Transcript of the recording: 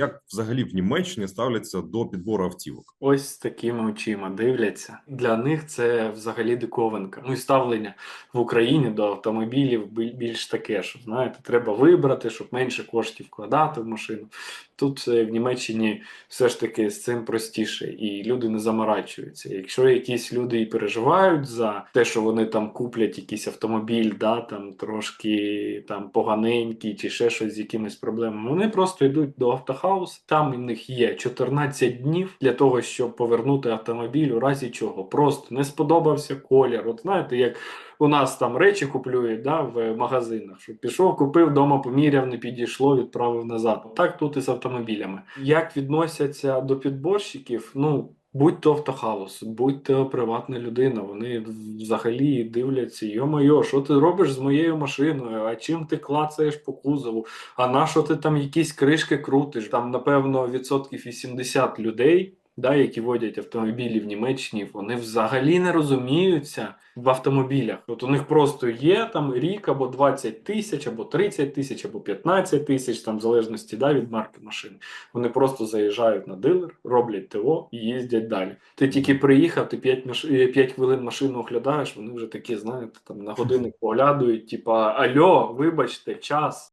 Як взагалі в Німеччині ставляться до підбору автівок? Ось такими очима дивляться. Для них це взагалі диковинка. Ну і ставлення в Україні до автомобілів більш таке, що знаєте, треба вибрати, щоб менше коштів вкладати в машину. Тут е, в Німеччині все ж таки з цим простіше, і люди не заморачуються. Якщо якісь люди і переживають за те, що вони там куплять якийсь автомобіль, да, там трошки там поганенький чи ще щось з якимись проблемами, вони просто йдуть до автохаус. Там у них є 14 днів для того, щоб повернути автомобіль у разі чого. Просто не сподобався колір. От знаєте, як у нас там речі куплюють да, в магазинах, що пішов, купив, вдома поміряв, не підійшло, відправив назад. Так тут і з автомобілями. Як відносяться до підборщиків? Ну. Будь-то автохаус, будь-то приватна людина. Вони взагалі дивляться, йо-майо, що ти робиш з моєю машиною? А чим ти клацаєш по кузову? А на що ти там якісь кришки крутиш? Там, напевно, відсотків 80 людей, да, які водять автомобілі в Німеччині, вони взагалі не розуміються в автомобілях. От у них просто є там рік або 20 тисяч, або 30 тисяч, або 15 тисяч, там в залежності да, від марки машини. Вони просто заїжджають на дилер, роблять ТО і їздять далі. Ти тільки приїхав, ти 5, маш... 5 хвилин машину оглядаєш, вони вже такі, знаєте, там на годинник поглядують, типа Альо, вибачте, час.